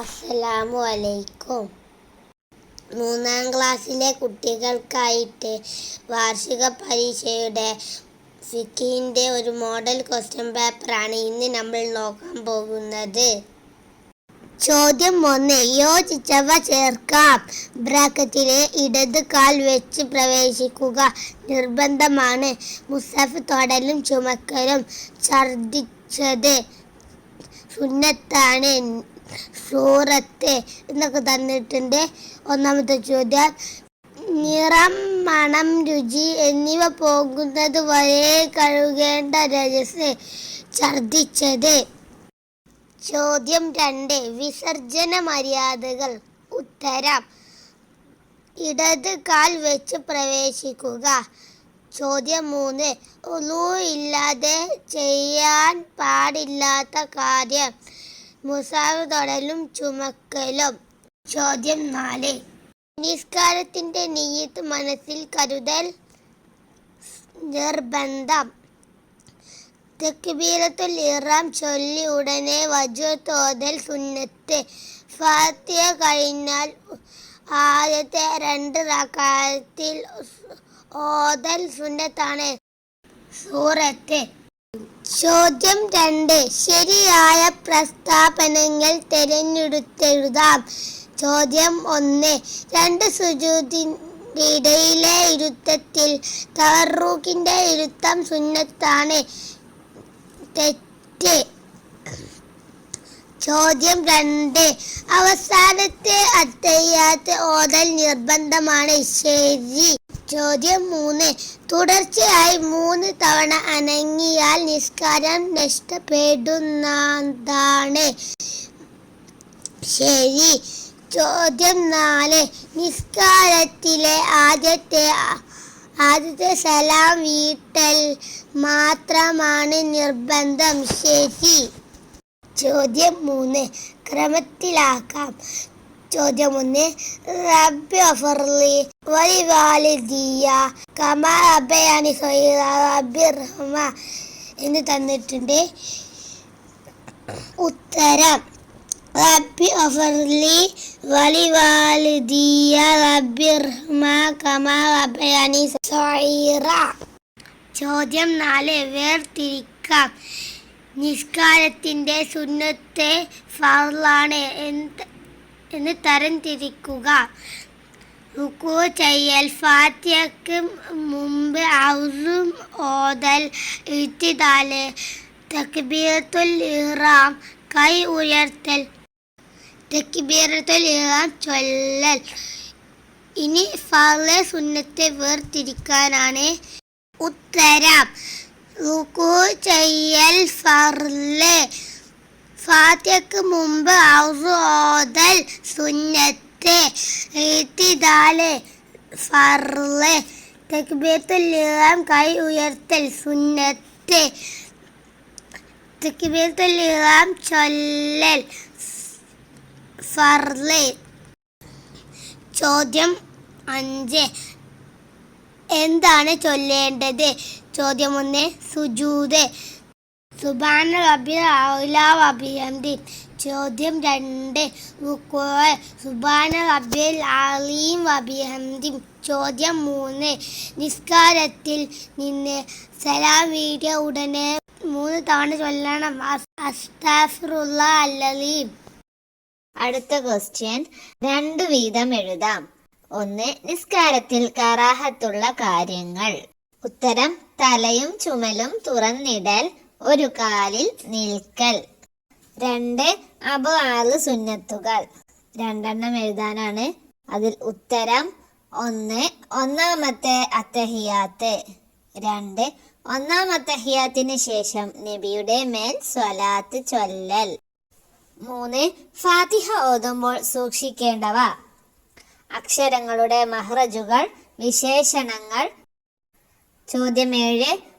അസ്സലാമു അലൈക്കും മൂന്നാം ക്ലാസ്സിലെ കുട്ടികൾക്കായിട്ട് വാർഷിക പരീക്ഷയുടെ ഫിക്കിന്റെ ഒരു മോഡൽ ക്വസ്റ്റ്യൻ പേപ്പറാണ് ഇന്ന് നമ്മൾ നോക്കാൻ പോകുന്നത്. ചോദ്യം ഒന്ന് യോജിച്ചവ ചേർക്കാം. ബ്രാക്കറ്റിലെ ഇടത് കാൽ വെച്ച് പ്രവേശിക്കുക നിർബന്ധമാണ്. മുസഫ് തൊടലും ചുമക്കലും ഛർദിച്ചത് സുന്നത്താണ്. സൂറത്ത് എന്നൊക്കെ തന്നിട്ടുണ്ട്. ഒന്നാമത്തെ ചോദ്യം നിറം മണം രുചി എന്നിവ പോകുന്നത് വരെ കഴുകേണ്ട രജസ് ഛർദിച്ചത് ചോദ്യം രണ്ട് വിസർജന മര്യാദകൾ. ഉത്തരം ഇടത് കാൽ വെച്ച് പ്രവേശിക്കുക. ചോദ്യം മൂന്ന് ഒന്നും ഇല്ലാതെ ചെയ്യാൻ പാടില്ലാത്ത കാര്യം. മുസാവ് തൊടലും ചുമക്കലും. ചോദ്യം നാല്. നിസ്കാരത്തിന്റെ നീയത്ത് മനസ്സിൽ കരുതൽ നിർബന്ധം. തെക്കുബീരത്തുൽ ഇറാം ചൊല്ലി ഉടനെ വജു തോതൽ സുന്നത്ത്. ഫാത്തിയ കഴിഞ്ഞാൽ ആദ്യത്തെ രണ്ട് റക്കാലത്തിൽ ഓതൽ സുന്നത്താണ്. സൂറത്ത്. ചോദ്യം രണ്ട്. ശരിയായ പ്രസ്താവനങ്ങൾ തിരഞ്ഞെടുത്തെഴുതാം. ചോദ്യം ഒന്ന്. രണ്ട് സുജൂതി ഇടയിലെ ഇരുത്തത്തിൽ തവറൂഖിന്റെ ഇരുത്തം സുന്നത്താണ്. തെറ്റ്. ചോദ്യം രണ്ട്. അവസാനത്തെ അത്തയ്യാത്ത് ഓതൽ നിർബന്ധമാണ്. ശരി. ചോദ്യം മൂന്ന്. തുടർച്ചയായി മൂന്ന് തവണ അനങ്ങിയാൽ നിസ്കാരം നഷ്ടപ്പെടുന്നതാണ്. ശരി. ചോദ്യം നാല്. നിസ്കാരത്തിലെ ആദ്യത്തെ ആദ്യത്തെ സലാം വീട്ടൽ മാത്രമാണ് നിർബന്ധം. ശരി. ചോദ്യം മൂന്ന്. ക്രമത്തിലാക്കാം. ചോദ്യം ഒന്ന് വലി വാലിദിയ കമാ അബയാനി സൊയ്റ റബ്ബി റഹ്മ എന്ന് തന്നിട്ടുണ്ട്. ഉത്തരം റബ്ബി അഫർലി വലി വാലിദിയ റബ്ബി റഹ്മ കമാ റബ്ബയാനി സൊയ്റ ചോദ്യം നാല് വേർതിരിക്കാം. നിസ്കാരത്തിന്റെ സുന്നത്തെ ഫർളാണ് എന്ത് എന്ന് തരംതിരിക്കുക. റുക്കോ ചെയ്യൽ ഫാത്തിയക്ക് മുമ്പ് ഔസും ഓതൽ ഇത്തിതാൽ തക്ബീറത്തുൽ ഇറാം കൈ ഉയർത്തൽ തക്ബീറത്തുൽ ഇറാം ചൊല്ലൽ. ഇനി ഫർളെ സുന്നത്തെ വേർതിരിക്കാനാണ് ഉത്തരം. റുക്കു ചെയ്യൽ ഫർൾ ഫാത്തിയക്ക് മുമ്പ് ഔസു ഓതൽ സുന്നത്ത് ഇത്തിദാൽ ഫർൾ ഇഹ്റാം കൈ ഉയർത്തൽ സുന്നത്ത് ഇഹ്റാം ചൊല്ലൽ ഫർലെ ചോദ്യം അഞ്ച്. എന്താണ് ചൊല്ലേണ്ടത്? ചോദ്യം ഒന്ന് സുജൂദ് സുബാന റബി ചോദ്യം രണ്ട് സുബാന റബിൽ അലീം ചോദ്യം മൂന്ന് നിസ്കാരത്തിൽ നിന്ന് സലാം വീഡിയോ ഉടനെ മൂന്ന് തവണ ചൊല്ലണം. അസ്താഫിറുള്ള അല്ലലീം. അടുത്ത ക്വസ്റ്റ്യൻ രണ്ടു വീതം എഴുതാം. ഒന്ന് നിസ്കാരത്തിൽ കറാഹത്തുള്ള കാര്യങ്ങൾ. ഉത്തരം തലയും ചുമലും തുറന്നിടൽ. ഒരു കാലിൽ നിൽക്കൽ. രണ്ട് അബു ആറ് സുന്നത്തുകൾ. രണ്ടെണ്ണം എഴുതാനാണ്. അതിൽ ഉത്തരം ഒന്ന് ഒന്നാമത്തെ അത്തഹിയാത്ത്. രണ്ട് ഒന്നാം അത്തഹിയാത്തിന് ശേഷം നബിയുടെ മേൽ സ്വലാത്ത് ചൊല്ലൽ. മൂന്ന് ഫാത്തിഹ ഓതുമ്പോൾ സൂക്ഷിക്കേണ്ടവ. അക്ഷരങ്ങളുടെ മഹ്റജുകൾ വിശേഷണങ്ങൾ. ചോദ്യം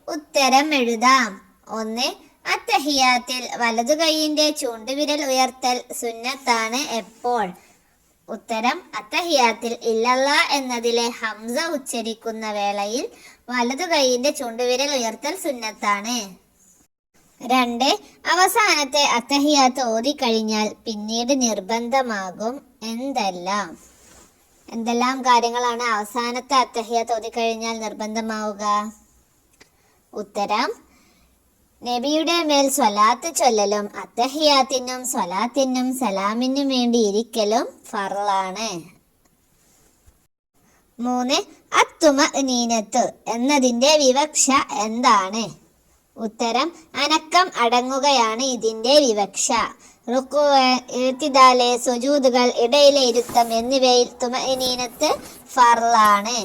ഉത്തരം എഴുതാം. ഒന്ന് അത്തഹിയാത്തിൽ വലതു കൈയിന്റെ ചൂണ്ടുവിരൽ ഉയർത്തൽ സുന്നത്താണ് എപ്പോൾ? ഉത്തരം അത്തഹിയാത്തിൽ ഇല്ലല്ല എന്നതിലെ ഹംസ ഉച്ചരിക്കുന്ന വേളയിൽ വലതു കൈയിന്റെ ചൂണ്ടുവിരൽ ഉയർത്തൽ സുന്നത്താണ്. രണ്ട് അവസാനത്തെ അത്തഹിയാത്ത് ഓതിക്കഴിഞ്ഞാൽ പിന്നീട് നിർബന്ധമാകും എന്തെല്ലാം? എന്തെല്ലാം കാര്യങ്ങളാണ് അവസാനത്തെ അത്തഹിയാത്ത് ഓതിക്കഴിഞ്ഞാൽ നിർബന്ധമാവുക? ഉത്തരം നബിയുടെ മേൽ സ്വലാത്ത് ചൊല്ലലും അത്തഹിയാത്തിനും സ്വലാത്തിനും സലാമിനും വേണ്ടി ഇരിക്കലും ഫറലാണ് മൂന്ന് അത്തുമ നീനത്ത് എന്നതിന്റെ വിവക്ഷ എന്താണ്? ഉത്തരം അനക്കം അടങ്ങുകയാണ് ഇതിന്റെ വിവക്ഷ. റുക്കു എഴുത്തിദാലെ സുജൂതുകൾ ഇടയിലെ ഇരുത്തം എന്നിവയിൽ തുമ നീനത്ത് ഫർലാണ്